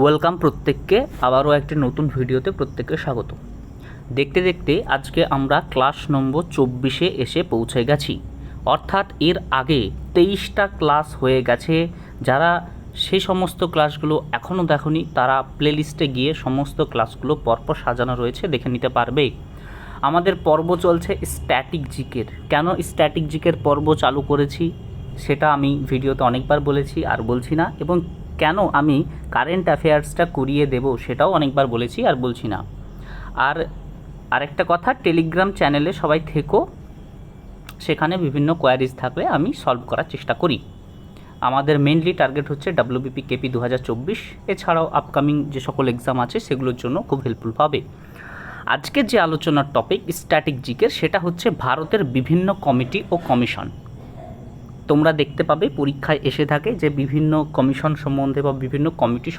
Welcome প্রত্যেককে, আবারও একটি নতুন ভিডিওতে প্রত্যেককে স্বাগত। দেখতে দেখতে আজকে আমরা ক্লাস নম্বর চব্বিশে এসে পৌঁছে গেছি। অর্থাৎ এর আগে তেইশটা ক্লাস হয়ে গেছে। যারা সেই সমস্ত ক্লাসগুলো এখনও দেখনি, তারা প্লেলিস্টে গিয়ে সমস্ত ক্লাসগুলো পরপর সাজানো রয়েছে, দেখে নিতে পারবে। আমাদের পর্ব চলছে স্ট্যাটিক জিকের কেন স্ট্যাটিক জিকের পর্ব চালু করেছি, সেটা আমি ভিডিওতে অনেকবার বলেছি, আর বলছি না। এবং কেন আমি কারেন্ট অ্যাফেয়ার্সটা করিয়ে দেব সেটাও অনেকবার বলেছি আর বলছি না। আর আরেকটা কথা টেলিগ্রাম চ্যানেলে সবাই থেকো, সেখানে বিভিন্ন কোয়ারিজ থাকলে আমি সলভ করার চেষ্টা করি। আমাদের মেনলি টার্গেট হচ্ছে ডাব্লিউবিপি কেপি দু হাজার চব্বিশ, এছাড়াও আপকামিং যে সকল এক্সাম আছে সেগুলোর জন্য খুব হেল্পফুল হবে আজকের যে আলোচনার টপিক স্ট্যাটিক জিকের সেটা হচ্ছে ভারতের বিভিন্ন কমিটি ও কমিশন তোমরা দেখতে পাবে, পরীক্ষায় এসে থাকে যে বিভিন্ন কমিশন সম্বন্ধে বা বিভিন্ন কমিটি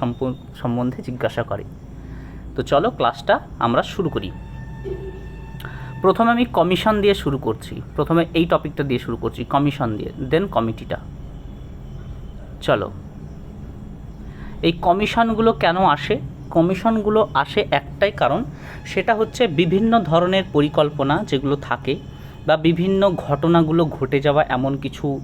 সম্বন্ধে জিজ্ঞাসা করে। তো চলো ক্লাসটা আমরা শুরু করি। প্রথমে আমি কমিশন দিয়ে শুরু করছি। প্রথমে এই টপিকটা দিয়ে শুরু করছি, কমিশন দিয়ে, দেন কমিটিটা। চলো। এই কমিশনগুলো কেন আসে? কমিশনগুলো আসে একটাই কারণ, সেটা হচ্ছে বিভিন্ন ধরনের পরিকল্পনা যেগুলো থাকে বা বিভিন্ন ঘটনাগুলো ঘটে যাওয়া এমন কিছু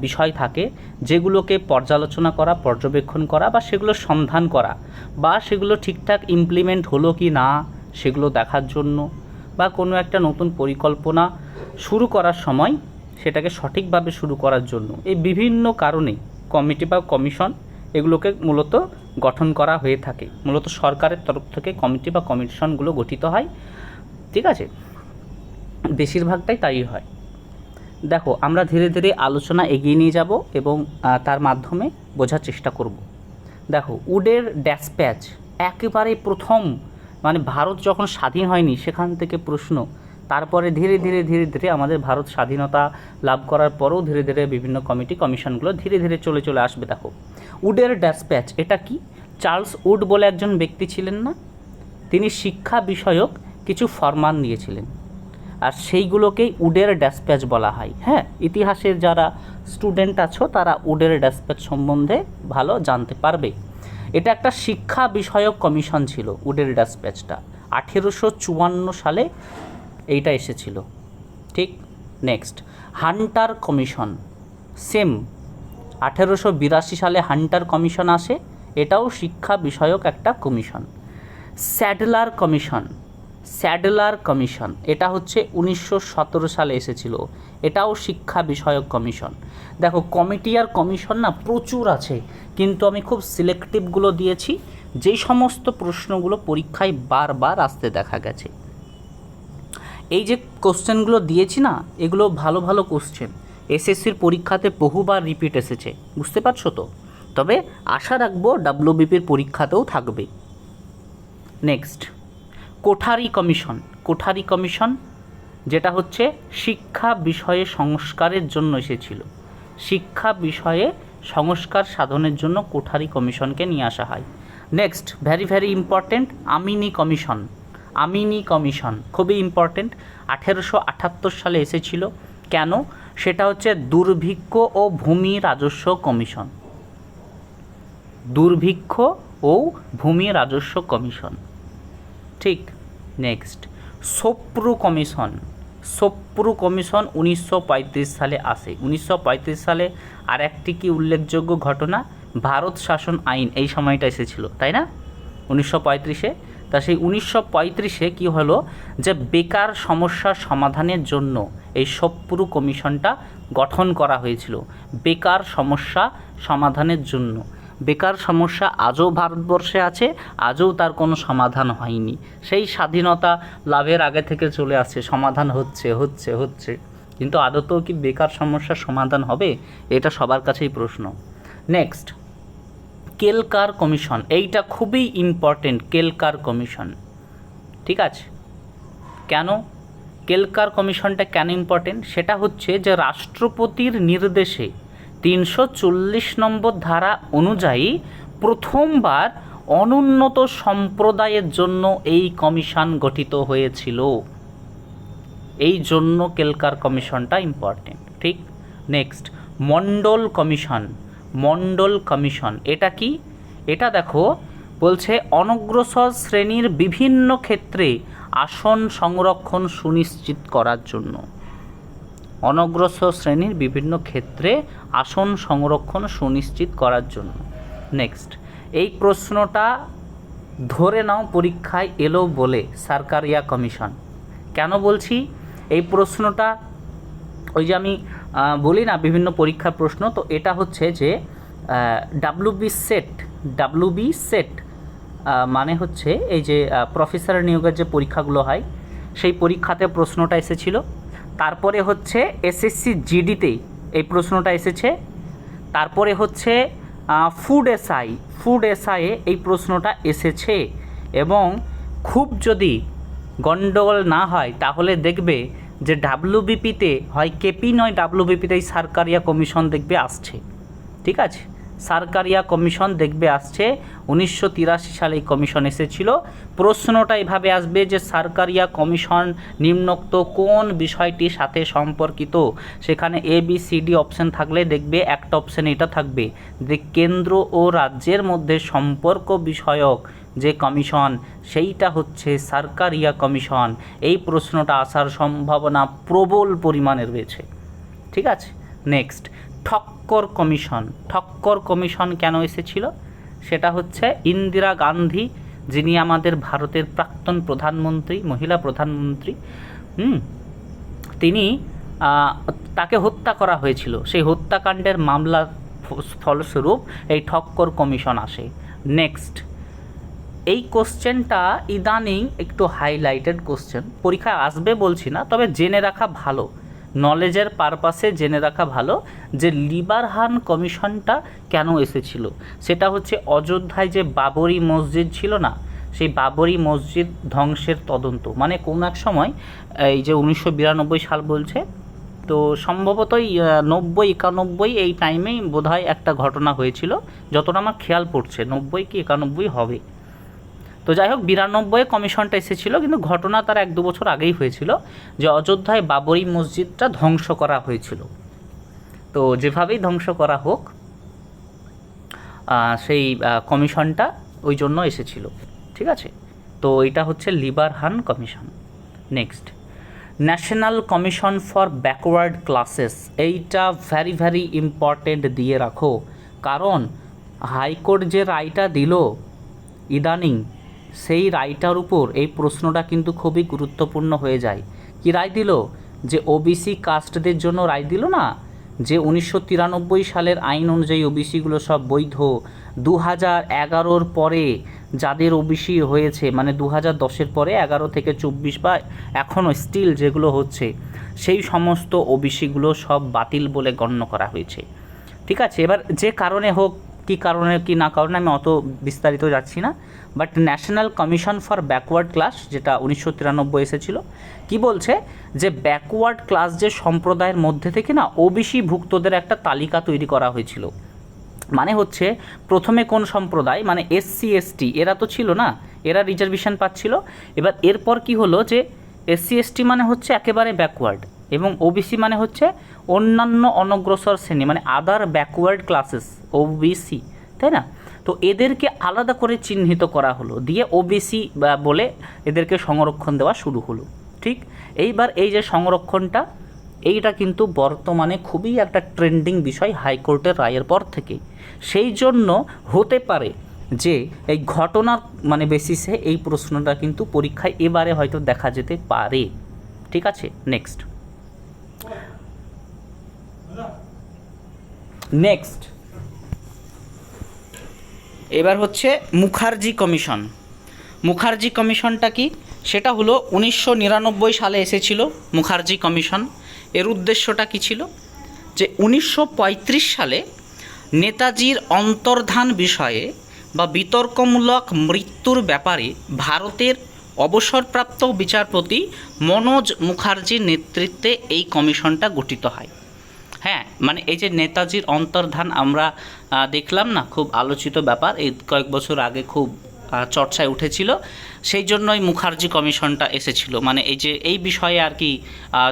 বিষয় থাকে যেগুলোকে পর্যালোচনা করা, পর্যবেক্ষণ করা বা সেগুলো সন্ধান করা বা সেগুলো ঠিকঠাক ইমপ্লিমেন্ট হলো কি না সেগুলো দেখার জন্য বা কোনো একটা নতুন পরিকল্পনা শুরু করার সময় সেটাকে সঠিকভাবে শুরু করার জন্য। এই বিভিন্ন কারণে কমিটি বা কমিশন এগুলোকে মূলত গঠন করা হয়ে থাকে। মূলত সরকারের তরফ থেকে কমিটি বা কমিশনগুলো গঠিত হয়। ঠিক আছে? বেশিরভাগটাই তাই হয়। দেখো, আমরা ধীরে ধীরে আলোচনা এগিয়ে নিয়ে যাব এবং তার মাধ্যমে বোঝার চেষ্টা করব। দেখো, উডের ড্যাসপ্যাচ একেবারে প্রথম মানে ভারত যখন স্বাধীন হয়নি, সেখান থেকে প্রশ্ন। তারপরে ধীরে ধীরে ধীরে ধীরে আমাদের ভারত স্বাধীনতা লাভ করার পরেও ধীরে ধীরে বিভিন্ন কমিটি, কমিশনগুলো ধীরে ধীরে চলে চলে আসবে। দেখো, উডের ড্যাসপ্যাচ এটা কি? চার্লস উড বলে একজন ব্যক্তি ছিলেন না? তিনি শিক্ষা বিষয়ক কিছু ফরমান দিয়েছিলেন আর সেইগুলোকেই উডের ড্যাসপ্যাচ বলা হয়। হ্যাঁ ইতিহাসের যারা স্টুডেন্ট আছো, তারা উডের ড্যাসপ্যাচ সম্বন্ধে ভালো জানতে পারবে। এটা একটা শিক্ষা বিষয়ক কমিশন ছিল উডের ড্যাসপ্যাচটা। আঠেরোশো চুয়ান্ন সালে এইটা এসেছিল। ঠিক নেক্সট, হান্টার কমিশন। সেম, আঠেরোশো বিরাশি সালে হান্টার কমিশন আসে। এটাও শিক্ষা বিষয়ক একটা commission. Sadler commission. Sadler commission. এটা হচ্ছে উনিশশো সতেরো সালে এসেছিল। এটাও শিক্ষা বিষয়ক কমিশন। দেখো, কমিটি আর কমিশন না প্রচুর আছে, কিন্তু আমি খুব সিলেক্টিভগুলো দিয়েছি। যেই সমস্ত প্রশ্নগুলো পরীক্ষায় বারবার আসতে দেখা গেছে। এই যে কোশ্চেনগুলো দিয়েছি না, এগুলো ভালো ভালো কোশ্চেন এসএসসির পরীক্ষাতে বহুবার রিপিট এসেছে। বুঝতে পারছ তো? তবে আশা রাখব ডাব্লিউবিপির পরীক্ষাতেও থাকবে। Next Kothari commission Kothari commission, যেটা হচ্ছে শিক্ষা বিষয়ে সংস্কারের জন্য এসেছিল। শিক্ষা বিষয়ে সংস্কার সাধনের জন্য কোঠারি কমিশনকে নিয়ে আসা হয়। Next very very important Amini commission Amini commission খুবই ইম্পর্ট্যান্ট আঠেরোশো আটাত্তর সালে এসেছিল। কেন? সেটা হচ্ছে দুর্ভিক্ষ ও ভূমি রাজস্ব কমিশন। দুর্ভিক্ষ ও ভূমি রাজস্ব কমিশন। ঠিক next Sapru commission Sapru commission উনিশশো পঁয়ত্রিশ সালে আসে। উনিশশো পঁয়ত্রিশ সালে আর একটি কি উল্লেখযোগ্য ঘটনা? ভারত শাসন আইন, এই সময়টা এসেছিল, তাই না? উনিশশো পঁয়ত্রিশে তা সেই উনিশশো পঁয়ত্রিশে কী হলো? যে বেকার সমস্যার সমাধানের জন্য এই সোপ্রু কমিশনটা গঠন করা হয়েছিল। বেকার সমস্যা সমাধানের জন্য। বেকার সমস্যা আজও ভারতবর্ষে আছে, আজও তার কোনো সমাধান হয়নি। সেই স্বাধীনতা লাভের আগে থেকে চলে আসছে, সমাধান হচ্ছে হচ্ছে হচ্ছে। কিন্তু আদতেও কি বেকার সমস্যার সমাধান হবে? এটা সবার কাছেই প্রশ্ন। Next Kelkar commission. এইটা খুবই ইম্পর্টেন্ট কেলকার কমিশন। ঠিক আছে? কেন? কেলকার কমিশনটা কেন ইম্পর্টেন্ট সেটা হচ্ছে যে রাষ্ট্রপতির নির্দেশে তিনশো চল্লিশ নম্বর ধারা অনুযায়ী প্রথমবার অনুন্নত সম্প্রদায়ের জন্য এই কমিশন গঠিত হয়েছিল। এই জন্য কেলকার কমিশনটা ইম্পর্টেন্ট ঠিক? Next Mandal commission. Mandal commission, এটা কি? এটা দেখো, বলছে অনগ্রসর শ্রেণির বিভিন্ন ক্ষেত্রে আসন সংরক্ষণ সুনিশ্চিত করার জন্য। অনগ্রসর শ্রেণির বিভিন্ন ক্ষেত্রে আসন সংরক্ষণ সুনিশ্চিত করার জন্য। নেক্সট এই প্রশ্নটা ধরে নাও পরীক্ষায় এলো বলে সরকারিয়া কমিশন। কেন বলছি? এই প্রশ্নটা ওই যে আমি বলি না, বিভিন্ন পরীক্ষার প্রশ্ন, তো এটা হচ্ছে যে ডাব্লুবি সেট ডাব্লুবি সেট মানে হচ্ছে এই যে প্রফেসর নিয়োগের যে পরীক্ষাগুলো হয়, সেই পরীক্ষাতে প্রশ্নটা এসেছিল। তারপরে হচ্ছে এসএসসি জিডিতে এই প্রশ্নটা এসেছে। তারপরে হচ্ছে ফুড এসআই ফুড এসআইয়ে এই প্রশ্নটা এসেছে এবং খুব যদি গণ্ডগোল না হয় তাহলে দেখবে যে ডাব্লিউবিপিতে হয় কেপি নয় ডাব্লিউবিপিতে এই সরকারিয়া কমিশন দেখবে আসছে। ঠিক আছে? সরকারিয়া কমিশন দেখবে আসছে। উনিশশো তিরাশি সালে এই কমিশন এসেছিল। প্রশ্নটা এভাবে আসবে যে সরকারিয়া কমিশন নিম্নোক্ত কোন বিষয়টির সাথে সম্পর্কিত? সেখানে A B C D option থাকলে দেখবে একটা অপশান এটা থাকবে। যে কেন্দ্র ও রাজ্যের মধ্যে সম্পর্ক বিষয়ক যে কমিশন, সেইটা হচ্ছে সরকারিয়া কমিশন। এই প্রশ্নটা আসার সম্ভাবনা প্রবল পরিমাণে রয়েছে। ঠিক আছে? Next Thakkar commission. Thakkar commission কেন এসেছিল? সেটা হচ্ছে ইন্দিরা গান্ধী, যিনি আমাদের ভারতের প্রাক্তন প্রধানমন্ত্রী, মহিলা প্রধানমন্ত্রী, হুম, তিনি তাকে হত্যা করা হয়েছিল। সেই হত্যাকাণ্ডের মামলা ফলস্বরূপ এই ঠক্কর কমিশন আসে। নেক্সট। এই কোশ্চেনটা ইদানিং একটু হাইলাইটেড কোশ্চেন। পরীক্ষায় আসবে বলছি না, তবে জেনে রাখা ভালো। নলেজের পারপাসে জেনে রাখা ভালো যে লিবারহান কমিশনটা কেন এসেছিল? সেটা হচ্ছে অযোধ্যায় যে বাবরি মসজিদ ছিল না, সেই বাবরি মসজিদ ধ্বংসের তদন্ত। মানে কোন এক সময়, এই যে উনিশশো বিরানব্বই সাল বলছে, তো সম্ভবতই নব্বই, একানব্বই এই টাইমেই বোধহয় একটা ঘটনা হয়েছিল, যতটা আমার খেয়াল পড়ছে, নব্বই কি একানব্বই হবে। তো যাই হোক বিরানব্বই কমিশনটা এসেছিল, কিন্তু ঘটনা তার এক দু বছর আগেই হয়েছিল যে অযোধ্যায় বাবরি মসজিদটা ধ্বংস করা হয়েছিল। তো যেভাবেই ধ্বংস করা হোক সেই কমিশনটা ওই জন্য এসেছিল, ঠিক আছে? তো এটা হচ্ছে Liberhan commission. Next, national commission for backward classes, এইটা ভ্যারি ভ্যারি ইম্পর্টেন্ট দিয়ে রাখো। কারণ হাইকোর্ট যে রায়টা দিল, ইদানিং সেই রায়টার উপর এই প্রশ্নটা কিন্তু খুবই গুরুত্বপূর্ণ হয়ে যায়। কি রায় দিল? যে ওবিসি কাস্টদের জন্য রায় দিল না? যে উনিশশো তিরানব্বই সালের আইন অনুযায়ী ওবিসিগুলো সব বৈধ দু হাজার এগারোর পরে যাদের ওবিসি হয়েছে মানে দু হাজার দশের পরে এগারো থেকে চব্বিশ বা এখনও স্টিল যেগুলো হচ্ছে, সেই সমস্ত ওবিসিগুলো সব বাতিল বলে গণ্য করা হয়েছে। ঠিক আছে, এবার যে কারণে হোক কী কারণে, কি না কারণে আমি অত বিস্তারিত যাচ্ছি না। But national commission for backward class যেটা উনিশশো তিরানব্বই এসেছিল, কি বলছে যে ব্যাকওয়ার্ড ক্লাস যে সম্প্রদায়ের মধ্যে থেকে না ওবিসি ভুক্তদের একটা তালিকা তৈরি করা হয়েছিল। মানে হচ্ছে প্রথমে কোন সম্প্রদায় মানে এসসি এসটি এরা তো ছিল না, এরা রিজার্ভেশন পাচ্ছিল। এবার এরপর কি হলো যে এসসি এসটি মানে হচ্ছে একেবারে ব্যাকওয়ার্ড এবং ওবিসি মানে হচ্ছে অন্যান্য অনগ্রসর শ্রেণি মানে আদার ব্যাকওয়ার্ড ক্লাসেস ওবিসি তাই না? তো এদেরকে আলাদা করে চিহ্নিত করা হলো, দিয়ে ওবিসি বলে এদেরকে সংরক্ষণ দেওয়া শুরু হলো, ঠিক? এইবার এই যে সংরক্ষণটা, এইটা কিন্তু বর্তমানে খুবই একটা ট্রেন্ডিং বিষয় হাইকোর্টের রায়ের পর থেকে। সেই জন্য হতে পারে যে এই ঘটনার মানে বেসিসে এই প্রশ্নটা কিন্তু পরীক্ষায় এবারে হয়তো দেখা যেতে পারে, ঠিক আছে? নেক্সট নেক্সট এবার হচ্ছে মুখার্জি কমিশন। মুখার্জি কমিশনটা কি? সেটা হলো উনিশশো নিরানব্বই সালে এসেছিল মুখার্জি কমিশন। এর উদ্দেশ্যটা কি ছিল? যে উনিশশো পঁয়ত্রিশ সালে নেতাজির অন্তর্ধান বিষয়ে বা বিতর্কমূলক মৃত্যুর ব্যাপারে ভারতের অবসরপ্রাপ্ত বিচারপতি মনোজ মুখার্জির নেতৃত্বে এই কমিশনটা গঠিত হয়। হ্যাঁ মানে এই যে নেতাজির অন্তর্ধান আমরা দেখলাম না, খুব আলোচিত ব্যাপার। এই কয়েক বছর আগে খুব চর্চায় উঠেছিল। সেই জন্যই মুখার্জি কমিশনটা এসেছিল। মানে এই যে, এই বিষয়ে আর কি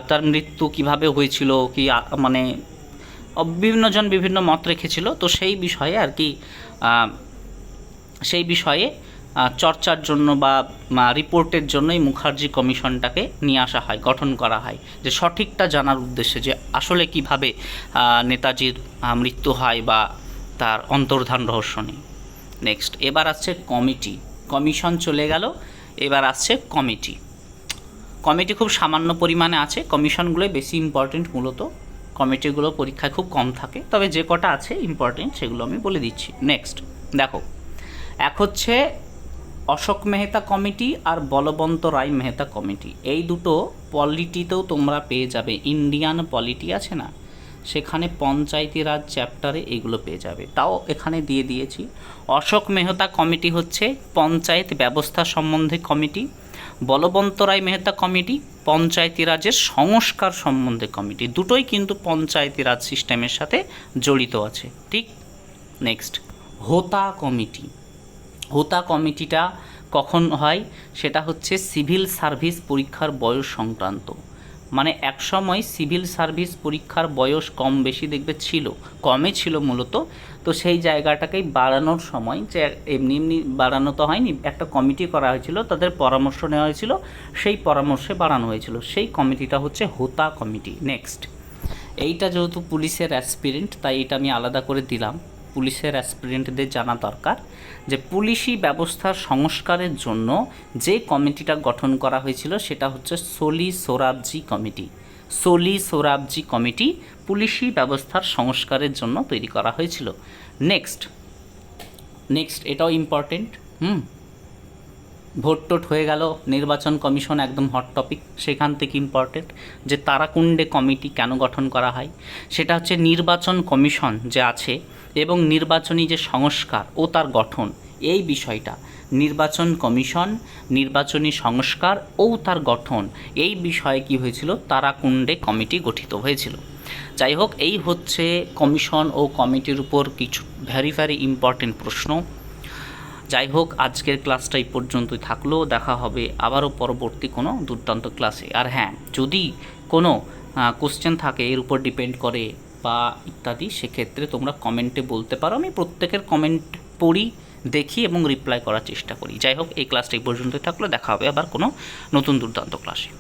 তার মৃত্যু কীভাবে হয়েছিল, কি মানে বিভিন্নজন বিভিন্ন মত রেখেছিল। তো সেই বিষয়ে আর কি সেই বিষয়ে চর্চার জন্য বা রিপোর্টের জন্যই মুখার্জি কমিশনটাকে নিয়ে আসা হয়, গঠন করা হয়। যে সঠিকটা জানার উদ্দেশ্যে যে আসলে কীভাবে নেতাজির মৃত্যু হয় বা তার অন্তর্ধান রহস্য নেই। নেক্সট এবার আসছে কমিটি। কমিশন চলে গেল, এবার আসছে কমিটি। কমিটি খুব সামান্য পরিমাণে আছে, কমিশনগুলোই বেশি ইম্পর্টেন্ট মূলত। কমিটিগুলো পরীক্ষায় খুব কম থাকে, তবে যে কটা আছে ইম্পর্টেন্ট সেগুলো আমি বলে দিচ্ছি। নেক্সট দেখো, এক হচ্ছে অশোক মেহতা কমিটি আর বলবন্ত রায় মেহতা কমিটি। এই দুটো পলিটিতেও তোমরা পেয়ে যাবে। ইন্ডিয়ান পলিটি আছে না? সেখানে পঞ্চায়েতি রাজ চ্যাপ্টারে এগুলো পেয়ে যাবে। তাও এখানে দিয়ে দিয়েছি। অশোক মেহতা কমিটি হচ্ছে পঞ্চায়েত ব্যবস্থা সম্বন্ধে কমিটি, বলবন্ত রায় মেহতা কমিটি পঞ্চায়েতি রাজের সংস্কার সম্বন্ধে কমিটি। দুটোই কিন্তু পঞ্চায়েতি রাজ সিস্টেমের সাথে জড়িত আছে। ঠিক? নেক্সট হোতা কমিটি। হোতা কমিটিটা কখন হয়? সেটা হচ্ছে সিভিল সার্ভিস পরীক্ষার বয়স সংক্রান্ত। মানে একসময় সিভিল সার্ভিস পরীক্ষার বয়স কম বেশি দেখবে ছিল, কমে ছিল মূলত। তো সেই জায়গাটাকেই বাড়ানোর সময় যে এমনি এমনি বাড়ানো তো হয়নি, একটা কমিটি করা হয়েছিল, তাদের পরামর্শ নেওয়া হয়েছিল, সেই পরামর্শে বাড়ানো হয়েছিল। সেই কমিটিটা হচ্ছে হোতা কমিটি, নেক্সট। এইটা যেহেতু পুলিশের অ্যাসপিরেন্ট, তাই এটা আমি আলাদা করে দিলাম। পুলিশের অ্যাসপিরেন্টদের জানা দরকার যে পুলিশি ব্যবস্থার সংস্কারের জন্য যে কমিটিটা গঠন করা হয়েছিল সেটা হচ্ছে সলি সোরাবজি কমিটি। সলি সোরাবজি কমিটি পুলিশি ব্যবস্থার সংস্কারের জন্য তৈরি করা হয়েছিল। নেক্সট নেক্সট এটাও ইম্পর্টেন্ট হুম? ভোট টোট হয়ে গেল, নির্বাচন কমিশন একদম হট টপিক সেখান থেকে ইম্পর্টেন্ট যে তারাকুণ্ডে কমিটি কেন গঠন করা হয়, সেটা হচ্ছে নির্বাচন কমিশন যে আছে এবং নির্বাচনী যে সংস্কার ও তার গঠন, এই বিষয়টা, নির্বাচন কমিশন, নির্বাচনী সংস্কার ও তার গঠন, এই বিষয়ে কি হয়েছিল, তারাকুণ্ডে কমিটি গঠিত হয়েছিল। যাই হোক, এই হচ্ছে কমিশন ও কমিটির উপর কিছু ভ্যারি ভ্যারি ইম্পর্টেন্ট প্রশ্ন। যাই হোক, আজকের ক্লাসটা এই পর্যন্তই থাকল। দেখা হবে আবারও পরবর্তী কোনো দুর্দান্ত ক্লাসে। আর হ্যাঁ যদি কোনো কোশ্চেন থাকে, এর উপর ডিপেন্ড করে বা ইত্যাদি, সেক্ষেত্রে তোমরা কমেন্টে বলতে পারো। আমি প্রত্যেকের কমেন্ট পড়ি, দেখি এবং রিপ্লাই করার চেষ্টা করি। যাই হোক, এই ক্লাসটা এই পর্যন্তই থাকল। দেখা হবে আবার কোনো নতুন দুর্দান্ত ক্লাসে।